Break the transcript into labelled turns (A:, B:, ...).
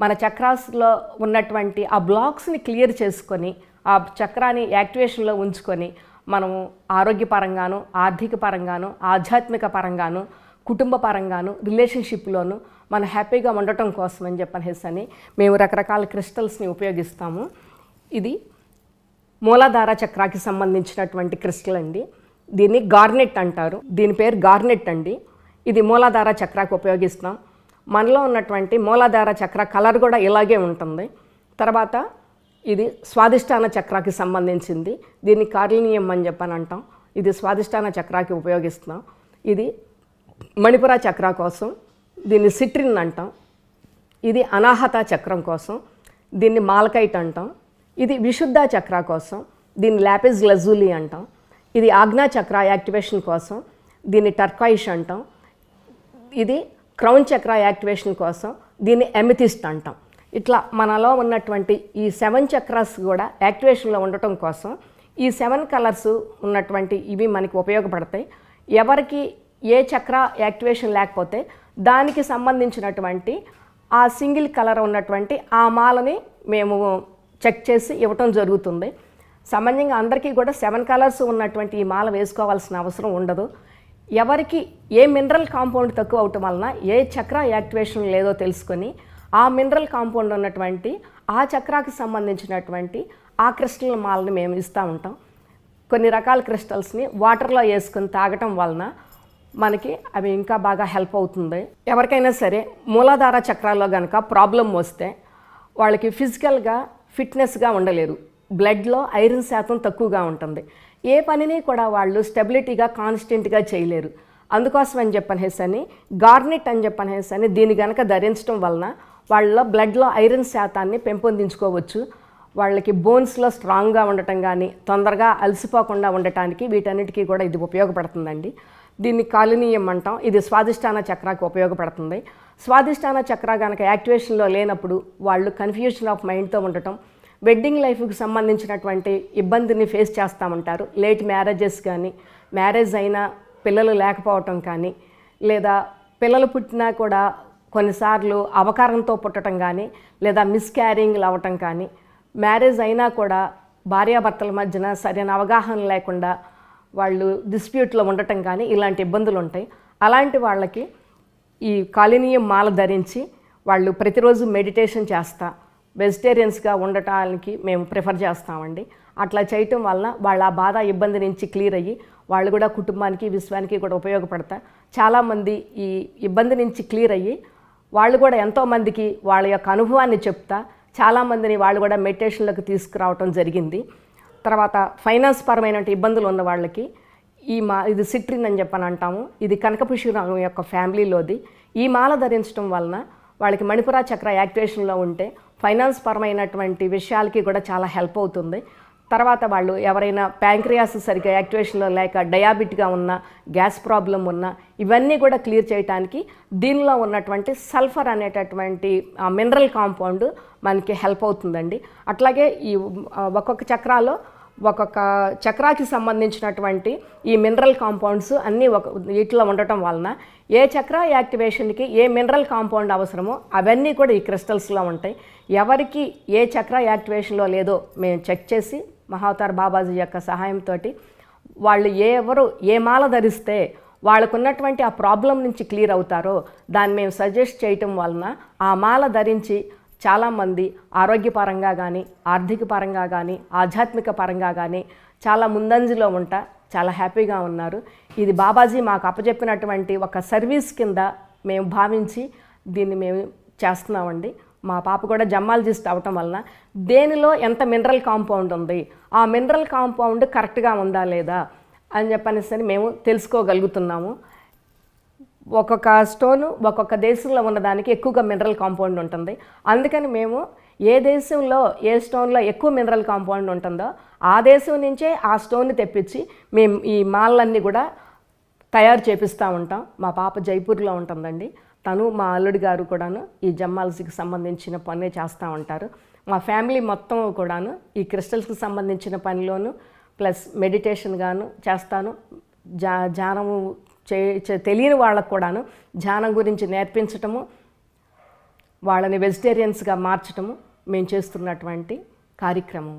A: మన చక్రాస్లో ఉన్నటువంటి ఆ బ్లాక్స్ని క్లియర్ చేసుకొని ఆ చక్రాన్ని యాక్టివేషన్లో ఉంచుకొని మనము ఆరోగ్యపరంగాను ఆర్థిక పరంగాను ఆధ్యాత్మిక పరంగాను కుటుంబ పరంగాను రిలేషన్షిప్లోను మనం హ్యాపీగా ఉండటం కోసం అని చెప్పనేసి అని మేము రకరకాల క్రిస్టల్స్ని ఉపయోగిస్తాము. ఇది మూలాధార చక్రాకి సంబంధించినటువంటి క్రిస్టల్ అండి. దీన్ని గార్నెట్ అంటారు. దీని పేరు గార్నెట్ అండి. ఇది మూలాధార చక్రాకి ఉపయోగిస్తాం మనలో ఉన్నటువంటి మూలాధార చక్ర కలర్ కూడా ఇలాగే ఉంటుంది. తర్వాత ఇది స్వాదిష్టాన చక్రాకి సంబంధించింది. దీన్ని కార్లినియం అని చెప్పని అంటాం ఇది స్వాదిష్టాన చక్రాకి ఉపయోగిస్తున్నాం. ఇది మణిపుర చక్ర కోసం దీన్ని సిట్రిన్ అంటాం. ఇది అనాహత చక్రం కోసం దీన్ని మాల్కైట్ అంటాం. ఇది విశుద్ధ చక్ర కోసం దీన్ని ల్యాపిస్ లజూలి అంటాం. ఇది ఆజ్ఞా చక్ర యాక్టివేషన్ కోసం దీన్ని టర్కాయిష్ అంటాం. ఇది క్రౌన్ చక్ర యాక్టివేషన్ కోసం దీన్ని ఎమిథిస్ట్ అంటాం. ఇట్లా మనలో ఉన్నటువంటి ఈ సెవెన్ చక్రాస్ కూడా యాక్టివేషన్లో ఉండటం కోసం ఈ సెవెన్ కలర్స్ ఉన్నటువంటి ఇవి మనకి ఉపయోగపడతాయి. ఎవరికి ఏ చక్ర యాక్టివేషన్ లేకపోతే దానికి సంబంధించినటువంటి ఆ సింగిల్ కలర్ ఉన్నటువంటి ఆ మాలని మేము చెక్ చేసి ఇవ్వటం జరుగుతుంది. సామాన్యంగా అందరికీ కూడా సెవెన్ కలర్స్ ఉన్నటువంటి ఈ మాల వేసుకోవాల్సిన అవసరం ఉండదు. ఎవరికి ఏ మినరల్ కాంపౌండ్ తక్కువ అవటం వలన ఏ చక్ర యాక్టివేషన్ లేదో తెలుసుకొని ఆ మినరల్ కాంపౌండ్ ఉన్నటువంటి ఆ చక్రాకి సంబంధించినటువంటి ఆ క్రిస్టల్ మాలని మేము ఇస్తూ ఉంటాం. కొన్ని రకాల క్రిస్టల్స్ని వాటర్లో వేసుకొని తాగటం వలన మనకి అవి ఇంకా బాగా హెల్ప్ అవుతుంది. ఎవరికైనా సరే మూలాధార చక్రాల్లో కనుక ప్రాబ్లం వస్తే వాళ్ళకి ఫిజికల్గా ఫిట్నెస్గా ఉండలేరు. బ్లడ్లో ఐరన్ శాతం తక్కువగా ఉంటుంది. ఏ పనిని కూడా వాళ్ళు స్టెబిలిటీగా కాన్స్టెంట్గా చేయలేరు. అందుకోసం అని చెప్పనేసి అని గార్నెట్ అని చెప్పనేసి అని దీన్ని గనక ధరించడం వలన వాళ్ళ బ్లడ్లో ఐరన్ శాతాన్ని పెంపొందించుకోవచ్చు. వాళ్ళకి బోన్స్లో స్ట్రాంగ్గా ఉండటం కానీ తొందరగా అలసిపోకుండా ఉండటానికి వీటన్నిటికీ కూడా ఇది ఉపయోగపడుతుందండి. దీన్ని కాలనీయం అంటాం. ఇది స్వాదిష్టాన చక్రాకి ఉపయోగపడుతుంది. స్వాదిష్టాన చక్ర కనుక యాక్టివేషన్లో లేనప్పుడు వాళ్ళు కన్ఫ్యూజన్ ఆఫ్ మైండ్తో ఉండటం వెడ్డింగ్ లైఫ్కి సంబంధించినటువంటి ఇబ్బందిని ఫేస్ చేస్తూ ఉంటారు లేట్ మ్యారేజెస్ కానీ మ్యారేజ్ అయినా పిల్లలు లేకపోవటం కానీ లేదా పిల్లలు పుట్టినా కూడా కొన్నిసార్లు అవకారంతో పుట్టడం కానీ లేదా మిస్క్యారింగ్లు అవ్వటం కానీ మ్యారేజ్ అయినా కూడా భార్యాభర్తల మధ్యన సరైన అవగాహన లేకుండా వాళ్ళు డిస్ప్యూట్లో ఉండటం కానీ ఇలాంటి ఇబ్బందులు ఉంటాయి. అలాంటి వాళ్ళకి ఈ కాలినీయం మాల ధరించి వాళ్ళు ప్రతిరోజు మెడిటేషన్ చేస్తా వెజిటేరియన్స్గా ఉండటానికి మేము ప్రిఫర్ చేస్తామండి. అట్లా చేయటం వలన వాళ్ళ ఆ బాధ ఇబ్బంది నుంచి క్లియర్ అయ్యి వాళ్ళు కూడా కుటుంబానికి విశ్వానికి కూడా ఉపయోగపడతా. చాలామంది ఈ ఇబ్బంది నుంచి క్లియర్ అయ్యి వాళ్ళు కూడా ఎంతోమందికి వాళ్ళ యొక్క అనుభవాన్ని చెప్తా. చాలామందిని వాళ్ళు కూడా మెడిటేషన్లకు తీసుకురావటం జరిగింది. తర్వాత ఫైనాన్స్ పరమైన ఇబ్బందులు ఉన్న వాళ్ళకి ఈ మా ఇది సిట్రిన్ అని చెప్పని అంటాము. ఇది కనకపుష్పరాగం యొక్క ఫ్యామిలీలోది ఈ మాల ధరించడం వలన వాళ్ళకి మణిపుర చక్ర యాక్టివేషన్లో ఉంటే ఫైనాన్స్ పరమైనటువంటి విషయాలకి కూడా చాలా హెల్ప్ అవుతుంది. తర్వాత వాళ్ళు ఎవరైనా ప్యాంక్రియాస్ సరిగ్గా యాక్టివేషన్లో లేక డయాబెట్గా ఉన్న గ్యాస్ ప్రాబ్లం ఉన్న ఇవన్నీ కూడా క్లియర్ చేయడానికి దీనిలో ఉన్నటువంటి సల్ఫర్ అనేటటువంటి మినరల్ కాంపౌండ్ మనకి హెల్ప్ అవుతుందండి. అట్లాగే ఈ ఒక్కొక్క చక్రాలో ఒక్కొక్క చక్రాకి సంబంధించినటువంటి ఈ మినరల్ కాంపౌండ్స్ అన్నీ ఒక వీటిలో ఉండటం వలన ఏ చక్ర యాక్టివేషన్కి ఏ మినరల్ కాంపౌండ్ అవసరమో అవన్నీ కూడా ఈ క్రిస్టల్స్లో ఉంటాయి. ఎవరికి ఏ చక్ర యాక్టివేషన్లో లేదో మేము చెక్ చేసి మహావతార్ బాబాజీ యొక్క సహాయంతో వాళ్ళు ఏ ఎవరు ఏ మాల ధరిస్తే వాళ్ళకున్నటువంటి ఆ ప్రాబ్లం నుంచి క్లియర్ అవుతారో దాన్ని మేము సజెస్ట్ చేయటం వలన ఆ మాల ధరించి చాలామంది ఆరోగ్యపరంగా కానీ ఆర్థిక పరంగా కానీ ఆధ్యాత్మిక పరంగా కానీ చాలా ముందంజలో ఉంటా చాలా హ్యాపీగా ఉన్నారు. ఇది బాబాజీ మాకు అప్పచెప్పినటువంటి ఒక సర్వీస్ కింద మేము భావించి దీన్ని మేము చేస్తున్నామండి. మా పాప కూడా జమ్మాలజిస్ట్ అవటం వలన దేనిలో ఎంత మినరల్ కాంపౌండ్ ఉంది ఆ మినరల్ కాంపౌండ్ కరెక్ట్గా ఉందా లేదా అని చెప్పనేసి మేము తెలుసుకోగలుగుతున్నాము. ఒక్కొక్క స్టోను ఒక్కొక్క దేశంలో ఉన్నదానికి ఎక్కువగా మినరల్ కాంపౌండ్ ఉంటుంది. అందుకని మేము ఏ దేశంలో ఏ స్టోన్లో ఎక్కువ మినరల్ కాంపౌండ్ ఉంటుందో ఆ దేశం నుంచే ఆ స్టోన్ని తెప్పించి మేము ఈ మాలన్నీ కూడా తయారు చేపిస్తూ ఉంటాం. మా పాప జైపూర్లో ఉంటుందండి. తను మా అల్లుడి గారు కూడాను ఈ జమ్మాల్సీకి సంబంధించిన పని చేస్తూ ఉంటారు. మా ఫ్యామిలీ మొత్తం కూడాను ఈ క్రిస్టల్స్కి సంబంధించిన పనిలోను ప్లస్ మెడిటేషన్ గాను చేస్తాను. జా జానము చే- తెలియని వాళ్ళకు కూడాను ధ్యానం గురించి నేర్పించటము వాళ్ళని వెజిటేరియన్స్గా మార్చటము మేము చేస్తున్నటువంటి కార్యక్రమం